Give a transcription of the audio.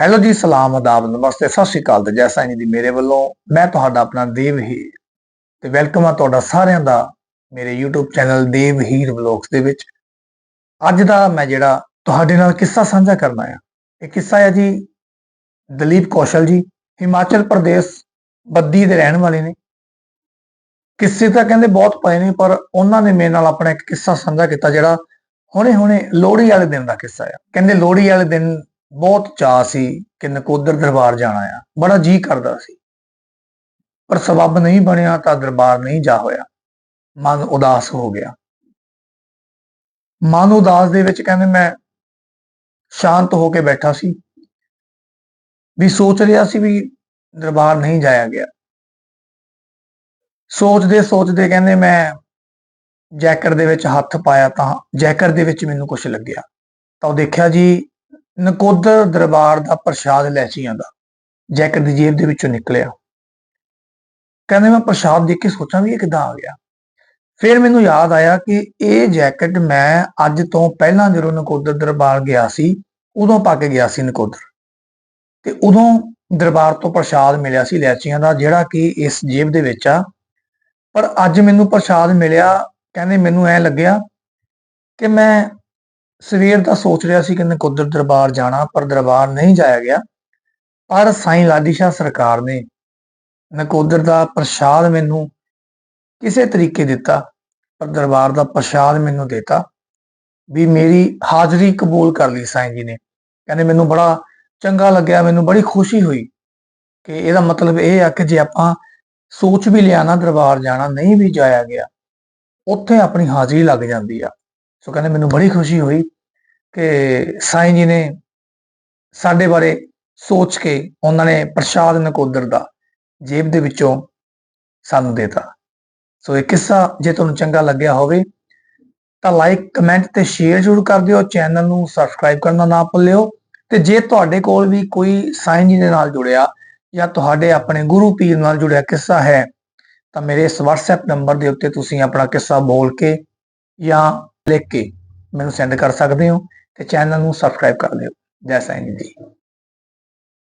Hello ਜੀ, ਸਲਾਮ ਆਦਾਬ ਨਮਸਤੇ, ਸਤਿ ਸ਼੍ਰੀ ਅਕਾਲ ਤੇ ਜੈ ਸਾਈਂ ਜੀ ਦੀ ਮੇਰੇ ਵੱਲੋਂ ਮੈਂ ਤੁਹਾਡਾ ਆਪਣਾ ਦੇਵ ਹੀਰ ਤੇ ਵੈਲਕਮ ਆ ਤੁਹਾਡਾ ਸਾਰਿਆਂ ਦਾ ਮੇਰੇ YouTube channel Dev Heer vlogs ਦੇ ਵਿੱਚ। ਅੱਜ ਦਾ ਮੈਂ ਜਿਹੜਾ ਤੁਹਾਡੇ ਨਾਲ ਕਿੱਸਾ ਸਾਂਝਾ ਕਰਨਾ ਆ, ਇਹ ਕਿੱਸਾ ਹੈ ਜੀ ਦਲੀਪ ਕੌਸ਼ਲ ਜੀ, ਹਿਮਾਚਲ ਪ੍ਰਦੇਸ਼ ਬੱਦੀ ਦੇ ਰਹਿਣ ਵਾਲੇ ਨੇ। ਕਿੱਸੇ ਤਾਂ ਕਹਿੰਦੇ ਬਹੁਤ ਪਏ ਨੇ, ਪਰ ਉਹਨਾਂ ਨੇ ਮੇਰੇ ਨਾਲ ਆਪਣਾ ਇੱਕ ਕਿੱਸਾ ਸਾਂਝਾ ਕੀਤਾ ਜਿਹੜਾ ਹੁਣੇ ਹੁਣੇ ਲੋਹੜੀ ਵਾਲੇ ਦਿਨ ਦਾ ਕਿੱਸਾ ਆ। ਕਹਿੰਦੇ ਲੋਹੜੀ ਵਾਲੇ ਦਿਨ ਬਹੁਤ ਚਾਅ ਸੀ ਕਿ ਨਕੋਦਰ ਦਰਬਾਰ ਜਾਣਾ ਆ। ਬੜਾ ਜੀ ਕਰਦਾ ਸੀ। ਪਰ ਸਬਬ ਨਹੀਂ ਬਣਿਆ ਤਾਂ ਦਰਬਾਰ ਨਹੀਂ ਜਾ ਹੋਇਆ। ਮਨ ਉਦਾਸ ਹੋ ਗਿਆ। ਮਨ ਉਦਾਸ ਦੇ ਵਿੱਚ ਕਹਿੰਦੇ ਮੈਂ ਸ਼ਾਂਤ ਹੋ ਕੇ ਬੈਠਾ ਸੀ। ਵੀ ਸੋਚ ਰਿਹਾ ਸੀ ਵੀ ਦਰਬਾਰ ਨਹੀਂ ਜਾਇਆ ਗਿਆ। ਸੋਚਦੇ ਸੋਚਦੇ ਕਹਿੰਦੇ ਮੈਂ ਜੈਕਟ ਦੇ ਵਿੱਚ ਹੱਥ ਪਾਇਆ ਤਾਂ ਜੈਕਟ ਦੇ ਵਿੱਚ ਮੈਨੂੰ ਕੁਝ ਲੱਗਿਆ। ਤਾਂ ਉਹ ਦੇਖਿਆ ਜੀ ਨਕੋਦਰ ਦਰਬਾਰ ਦਾ ਪ੍ਰਸ਼ਾਦ ਲੈਚੀਆਂ ਦਾ ਜੈਕਟ ਦੀ ਜੇਬ ਦੇ ਵਿੱਚੋਂ ਨਿਕਲਿਆ। ਕਹਿੰਦੇ, ਮੈਂ ਪ੍ਰਸ਼ਾਦ ਦੇਖ ਕੇ ਸੋਚਾਂ ਵੀ ਇਹ ਕਿੱਦਾਂ ਆ ਗਿਆ? ਫਿਰ ਮੈਨੂੰ ਯਾਦ ਆਇਆ ਕਿ ਇਹ ਜੈਕਟ ਮੈਂ ਅੱਜ ਤੋਂ ਪਹਿਲਾਂ ਜਦੋਂ ਨਕੋਦਰ ਦਰਬਾਰ ਗਿਆ ਸੀ, ਉਦੋਂ ਪਾ ਕੇ ਗਿਆ ਸੀ ਨਕੋਦਰ। ਤੇ ਉਦੋਂ ਦਰਬਾਰ ਤੋਂ ਪ੍ਰਸ਼ਾਦ ਮਿਲਿਆ ਸੀ ਲੈਚੀਆਂ ਦਾ, ਜਿਹੜਾ ਕਿ ਇਸ ਜੇਬ ਦੇ ਵਿੱਚ ਆ। ਪਰ ਅੱਜ ਮੈਨੂੰ ਪ੍ਰਸ਼ਾਦ ਮਿਲਿਆ, ਕਹਿੰਦੇ, ਮੈਨੂੰ ਐ ਲੱਗਿਆ ਕਿ ਮੈਂ ਸਵੇਰ ਦਾ ਸੋਚ ਰਿਹਾ ਸੀ ਕਿ ਨਕੋਦਰ ਦਰਬਾਰ ਜਾਣਾ, ਪਰ ਦਰਬਾਰ ਨਹੀਂ ਜਾਇਆ ਗਿਆ। ਪਰ ਸਾਈਂ ਲਾਡੀਸ਼ਾ ਸਰਕਾਰ ਨੇ ਨਕੋਦਰ ਦਾ ਪ੍ਰਸ਼ਾਦ ਮੈਨੂੰ ਕਿਸੇ ਤਰੀਕੇ ਦਿੱਤਾ, ਪਰ ਦਰਬਾਰ ਦਾ ਪ੍ਰਸ਼ਾਦ ਮੈਨੂੰ ਦਿੱਤਾ ਵੀ ਮੇਰੀ ਹਾਜ਼ਰੀ ਕਬੂਲ ਕਰ ਲਈ ਸਾਈਂ ਜੀ ਨੇ। ਕਹਿੰਦੇ ਮੈਨੂੰ ਬੜਾ ਚੰਗਾ ਲੱਗਿਆ, ਮੈਨੂੰ ਬੜੀ ਖੁਸ਼ੀ ਹੋਈ ਕਿ ਇਹਦਾ ਮਤਲਬ ਇਹ ਆ ਕਿ ਜੇ ਆਪਾਂ ਸੋਚ ਵੀ ਲਿਆ ਨਾ ਦਰਬਾਰ ਜਾਣਾ, ਨਹੀਂ ਵੀ ਜਾਇਆ ਗਿਆ, ਉੱਥੇ ਆਪਣੀ ਹਾਜ਼ਰੀ ਲੱਗ ਜਾਂਦੀ ਆ। ਸੋ ਕਹਿੰਦੇ ਮੈਨੂੰ ਬੜੀ ਖੁਸ਼ੀ ਹੋਈ ਕਿ ਸਾਈਂ ਜੀ ਨੇ ਸਾਡੇ ਬਾਰੇ ਸੋਚ ਕੇ ਉਹਨਾਂ ਨੇ ਪ੍ਰਸ਼ਾਦ ਨਕੋਦਰ ਦਾ ਜੇਬ ਦੇ ਵਿੱਚੋਂ ਸਾਨੂੰ ਦੇਤਾ। ਸੋ ਇਹ ਕਿੱਸਾ ਜੇ ਤੁਹਾਨੂੰ ਚੰਗਾ ਲੱਗਿਆ ਹੋਵੇ ਤਾਂ ਲਾਈਕ ਕਮੈਂਟ ਤੇ ਸ਼ੇਅਰ ਜ਼ਰੂਰ ਕਰ ਦਿਓ ਚੈਨਲ ਨੂੰ ਸਬਸਕ੍ਰਾਈਬ ਕਰਨਾ ਨਾ ਭੁੱਲਿਓ ਤੇ ਜੇ ਤੁਹਾਡੇ ਕੋਲ ਵੀ ਕੋਈ ਸਾਈਂ ਜੀ ਦੇ ਨਾਲ ਜੁੜਿਆ ਜਾਂ ਤੁਹਾਡੇ ਆਪਣੇ ਗੁਰੂ ਪੀਰ ਨਾਲ ਜੁੜਿਆ ਕਿੱਸਾ ਹੈ ਤਾਂ ਮੇਰੇ ਇਸ WhatsApp ਨੰਬਰ ਦੇ ਉੱਤੇ ਤੁਸੀਂ ਆਪਣਾ ਕਿੱਸਾ ਬੋਲ ਕੇ ਜਾਂ ਲਿਖ ਕੇ ਮੈਨੂੰ ਸੈਂਡ ਕਰ ਸਕਦੇ ਹੋ ਤੇ ਚੈਨਲ ਨੂੰ ਸਬਸਕ੍ਰਾਈਬ ਕਰ ਲਿਓ ਜੈ ਸਾਈਂ ਜੀ।